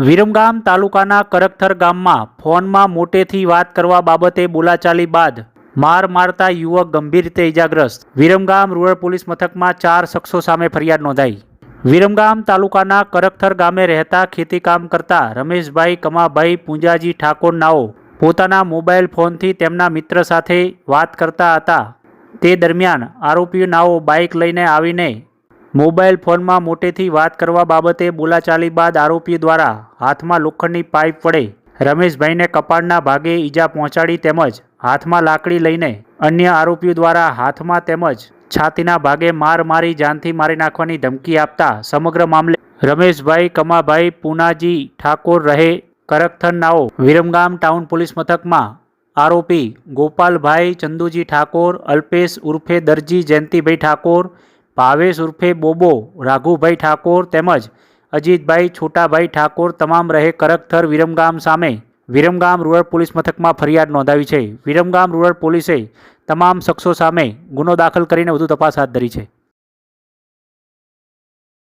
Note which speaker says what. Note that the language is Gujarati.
Speaker 1: વિરમગામ તાલુકાના કરકથર ગામમાં ફોનમાં મોટેથી વાત કરવા બાબતે બોલાચાલી બાદ માર મારતા યુવક ગંભીર રીતે ઇજાગ્રસ્ત વિરમગામ રૂરલ પોલીસ મથકમાં ચાર શખ્સો સામે ફરિયાદ નોંધાઈ. વિરમગામ તાલુકાના કરકથર ગામે રહેતા ખેતીકામ કરતા રમેશભાઈ કમાભાઈ પૂંજાજી ઠાકોર નાઓ પોતાના મોબાઈલ ફોનથી તેમના મિત્ર સાથે વાત કરતા હતા. તે દરમિયાન આરોપીઓ નાઓ બાઇક લઈને આવીને મોબાઈલ ફોનમાં મોટેથી વાત કરવા બાબતે બોલાચાલી બાદ આરોપીઓ દ્વારા હાથમાં લોખંડની પાઇપ વડે રમેશભાઈને કપાળના ભાગે ઈજા પહોંચાડી તેમજ હાથમાં લાકડી લઈને અન્ય આરોપીઓ દ્વારા હાથમાં તેમજ છાતીના ભાગે માર મારી જાનથી મારી નાખવાની ધમકી આપતા સમગ્ર મામલે રમેશભાઈ, કમાભાઈ, પૂનાજી ઠાકોર રહે કરકથન નાઓ વિરમગામ ટાઉન પોલીસ મથકમાં આરોપી ગોપાલભાઈ ચંદુજી ઠાકોર, અલ્પેશ ઉર્ફે દરજી જયંતિભાઈ ઠાકોર ભાવેશ ઉર્ફે બોબો, રાઘુભાઈ ઠાકોર તેમજ અજીતભાઈ છોટાભાઈ ઠાકોર તમામ રહે કરકથર વિરમગામ સામે. વિરમગામ રૂરલ પોલીસ મથકમાં ફરિયાદ નોંધાવી છે. વિરમગામ રૂરલ પોલીસે તમામ શખ્સો સામે ગુનો દાખલ કરીને વધુ તપાસ હાથ ધરી છે.